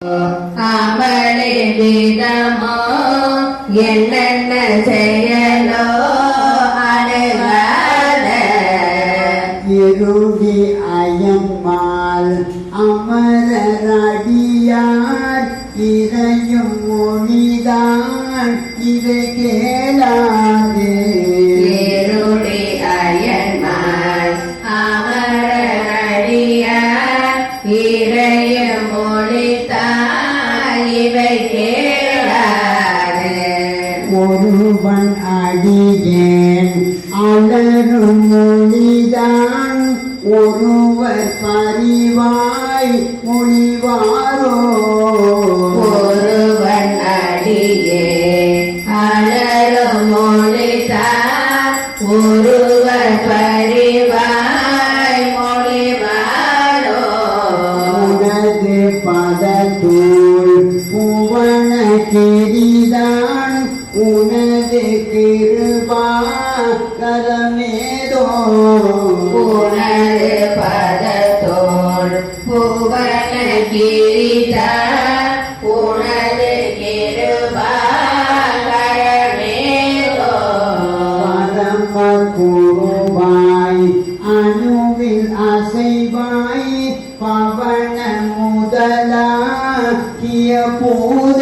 அமளி விதமோ? என்னென்ன செயலோ அணுகாத? இருடி அயன்மால் அமரடியார் இதையும் மொழிதான் இதை கேளாதே. ஒருவன் அடியேன். அலரும் மொழிதான் ஒருவர் பரிவாய் மொழிவாரோ? ஒருவன் அடியே அலரும் மொழிதா ஒருவர் பரிவாய் மொழிவாரோ? உனது பதத்தூள் புவன கிரிதான் கரமேதோ உனது பதத்தோள் புவன கிரிதா உனது கிருபாகரமேலோ பரம குருவாய் அணுவில் அசைவாய் பவன முதலாகிய பூத.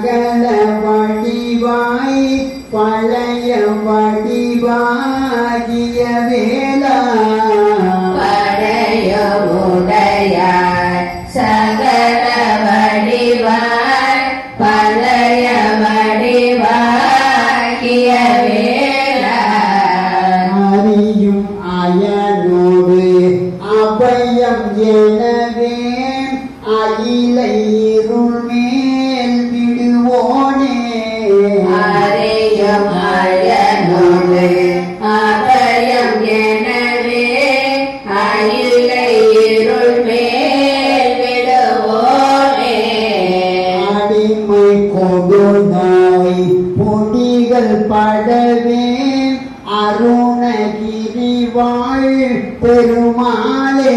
சகல வடிவாய் பழைய வடிவாகிய வேளா. பழைய உடைய சகல வடிவாய் பழைய வடிவாகிய வேளா. அறியும் அயனோடு அபயம் எனவே அகிலை வலிமை கொடுநாய் பொடிகள் படவே அருணகிரி வாழ் பெருமாளே.